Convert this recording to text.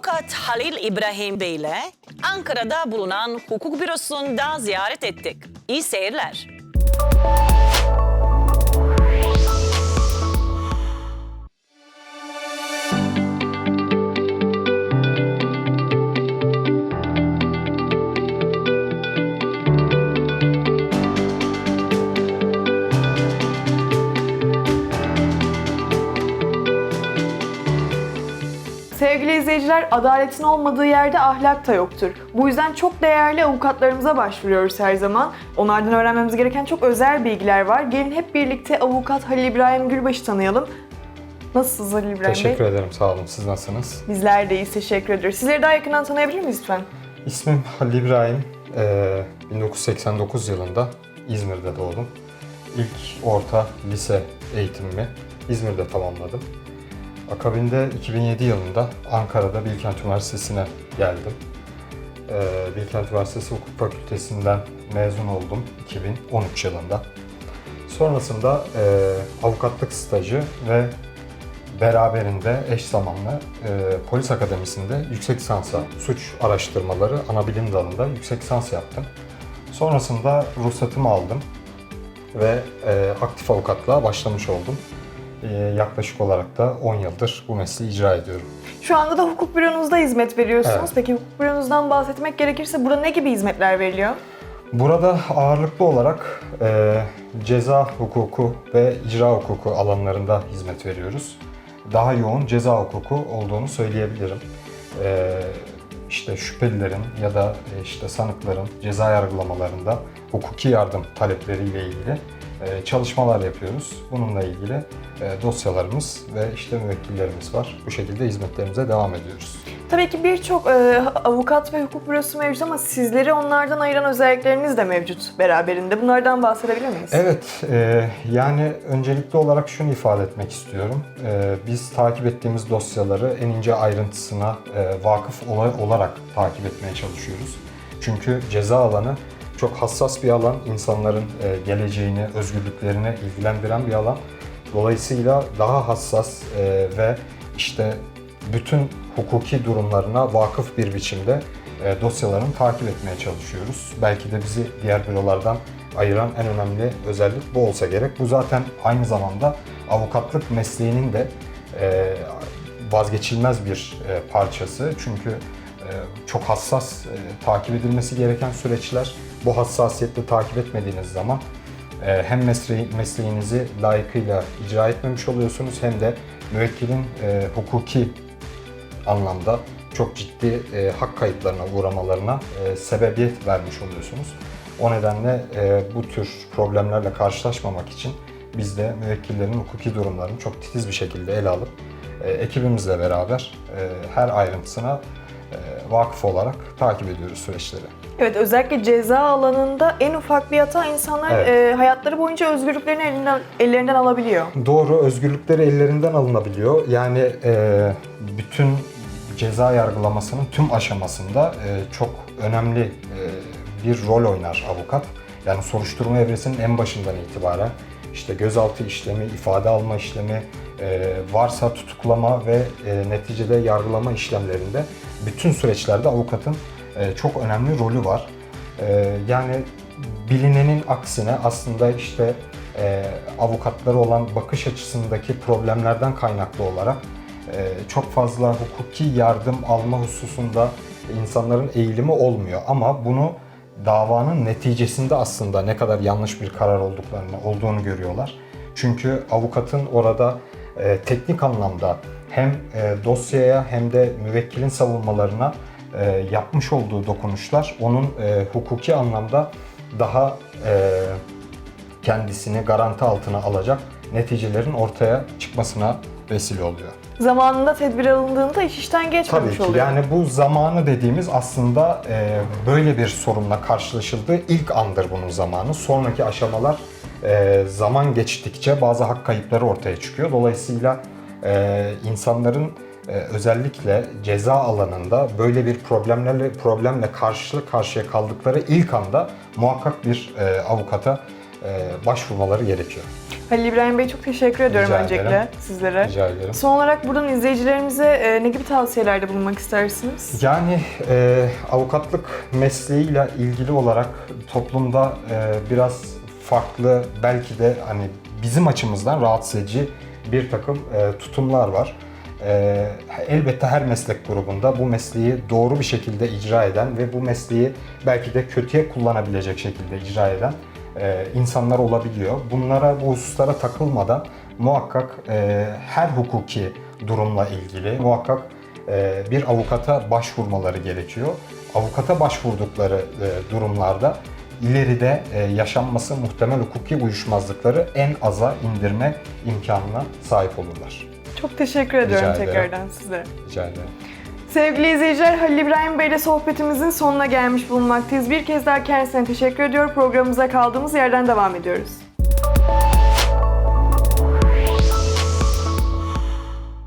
Avukat Halil İbrahim Bey ile Ankara'da bulunan hukuk bürosunda ziyaret ettik. İyi seyirler. Sevgili izleyiciler, adaletin olmadığı yerde ahlak da yoktur. Bu yüzden çok değerli avukatlarımıza başvuruyoruz her zaman. Onlardan öğrenmemiz gereken çok özel bilgiler var. Gelin hep birlikte avukat Halil İbrahim Gülbaş'ı tanıyalım. Nasılsınız Halil İbrahim Teşekkür Bey? ederim, sağ olun. Siz nasılsınız? Bizler de iyiyiz, teşekkür ederiz. Sizleri daha yakından tanıyabilir miyiz lütfen? İsmim Halil İbrahim. Ee, 1989 yılında İzmir'de doğdum. İlk orta lise eğitimimi İzmir'de tamamladım. Akabinde 2007 yılında Ankara'da Bilkent Üniversitesi'ne geldim. Ee, Bilkent Üniversitesi Hukuk Fakültesinden mezun oldum 2013 yılında. Sonrasında e, avukatlık stajı ve beraberinde eş zamanlı e, polis akademisinde yüksek lisansa suç araştırmaları ana bilim dalında yüksek lisans yaptım. Sonrasında ruhsatımı aldım ve e, aktif avukatlığa başlamış oldum. E, yaklaşık olarak da 10 yıldır bu mesleği icra ediyorum. Şu anda da hukuk büromuzda hizmet veriyorsunuz. Evet. Peki hukuk büronuzdan bahsetmek gerekirse burada ne gibi hizmetler veriliyor? Burada ağırlıklı olarak e, ceza hukuku ve icra hukuku alanlarında hizmet veriyoruz. Daha yoğun ceza hukuku olduğunu söyleyebilirim. E, işte şüphelilerin ya da e, işte sanıkların ceza yargılamalarında hukuki yardım talepleriyle ilgili çalışmalar yapıyoruz. Bununla ilgili e, dosyalarımız ve işte müvekkillerimiz var. Bu şekilde hizmetlerimize devam ediyoruz. Tabii ki birçok e, avukat ve hukuk bürosu mevcut ama sizleri onlardan ayıran özellikleriniz de mevcut beraberinde. Bunlardan bahsedebilir miyiz? Evet, e, yani öncelikli olarak şunu ifade etmek istiyorum. E, biz takip ettiğimiz dosyaları en ince ayrıntısına e, vakıf ola- olarak takip etmeye çalışıyoruz. Çünkü ceza alanı çok hassas bir alan, insanların e, geleceğini, özgürlüklerini ilgilendiren bir alan. Dolayısıyla daha hassas e, ve işte bütün hukuki durumlarına vakıf bir biçimde e, dosyalarını takip etmeye çalışıyoruz. Belki de bizi diğer bürolardan ayıran en önemli özellik bu olsa gerek. Bu zaten aynı zamanda avukatlık mesleğinin de vazgeçilmez bir parçası. Çünkü çok hassas e, takip edilmesi gereken süreçler. Bu hassasiyetle takip etmediğiniz zaman e, hem mesleği, mesleğinizi layıkıyla icra etmemiş oluyorsunuz hem de müvekkilin e, hukuki anlamda çok ciddi e, hak kayıplarına uğramalarına e, sebebiyet vermiş oluyorsunuz. O nedenle e, bu tür problemlerle karşılaşmamak için biz de müvekkillerin hukuki durumlarını çok titiz bir şekilde ele alıp e, ekibimizle beraber e, her ayrıntısına e, vakıf olarak takip ediyoruz süreçleri. Evet, özellikle ceza alanında en ufak bir hata insanlar Evet. e, hayatları boyunca özgürlüklerini elinden, ellerinden alabiliyor. Doğru, özgürlükleri ellerinden alınabiliyor. Yani e, bütün ceza yargılamasının tüm aşamasında e, çok önemli e, bir rol oynar avukat. Yani soruşturma evresinin en başından itibaren işte gözaltı işlemi, ifade alma işlemi, e, varsa tutuklama ve e, neticede yargılama işlemlerinde bütün süreçlerde avukatın e, çok önemli rolü var. E, yani bilinenin aksine aslında işte e, avukatları olan bakış açısındaki problemlerden kaynaklı olarak e, çok fazla hukuki yardım alma hususunda insanların eğilimi olmuyor. Ama bunu davanın neticesinde aslında ne kadar yanlış bir karar olduklarını olduğunu görüyorlar. Çünkü avukatın orada e, teknik anlamda hem e, dosyaya hem de müvekkilin savunmalarına e, yapmış olduğu dokunuşlar onun e, hukuki anlamda daha e, kendisini garanti altına alacak neticelerin ortaya çıkmasına vesile oluyor. Zamanında tedbir alındığında iş işten geçmemiş Tabii ki oluyor. yani bu zamanı dediğimiz aslında e, böyle bir sorunla karşılaşıldığı ilk andır bunun zamanı. Sonraki aşamalar e, zaman geçtikçe bazı hak kayıpları ortaya çıkıyor. Dolayısıyla e, insanların e, özellikle ceza alanında böyle bir problemlerle problemle karşı karşıya kaldıkları ilk anda muhakkak bir e, avukata e, başvurmaları gerekiyor. Halil İbrahim Bey çok teşekkür ediyorum Rica öncelikle ederim. sizlere. Rica ederim. Son olarak buradan izleyicilerimize e, ne gibi tavsiyelerde bulunmak istersiniz? Yani e, avukatlık mesleğiyle ilgili olarak toplumda e, biraz farklı belki de hani bizim açımızdan rahatsız edici bir takım e, tutumlar var. E, elbette her meslek grubunda bu mesleği doğru bir şekilde icra eden ve bu mesleği belki de kötüye kullanabilecek şekilde icra eden e, insanlar olabiliyor. Bunlara, bu hususlara takılmadan muhakkak e, her hukuki durumla ilgili muhakkak e, bir avukata başvurmaları gerekiyor. Avukata başvurdukları e, durumlarda ileride e, yaşanması muhtemel hukuki uyuşmazlıkları en aza indirme imkanına sahip olurlar. Çok teşekkür ediyorum ederim. tekrardan size. Rica ederim. Sevgili izleyiciler Halil İbrahim Bey ile sohbetimizin sonuna gelmiş bulunmaktayız. Bir kez daha kendisine teşekkür ediyor. Programımıza kaldığımız yerden devam ediyoruz.